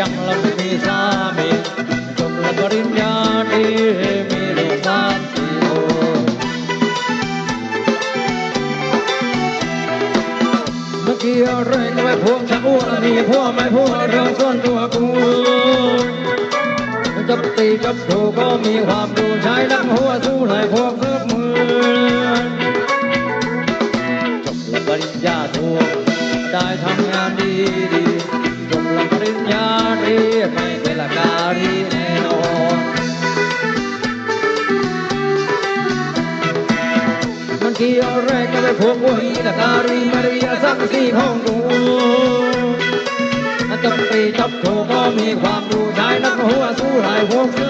ยังลำมีสามีจบละปริญญาดีมีลูกบ้านสี่คนเมื่อกี้เร่งไปพวงจะอ้วนนี่พวกไม่พูดเรื่องส่วนตัวกูจับตีจับถูก็มีความดูใช้ดังหัวสู้ไหลพวกเพื่อมือจบละปริญญาโทได้ทำงานดี มีความรู้ชายนักหัวสู้หายพวเสื้อ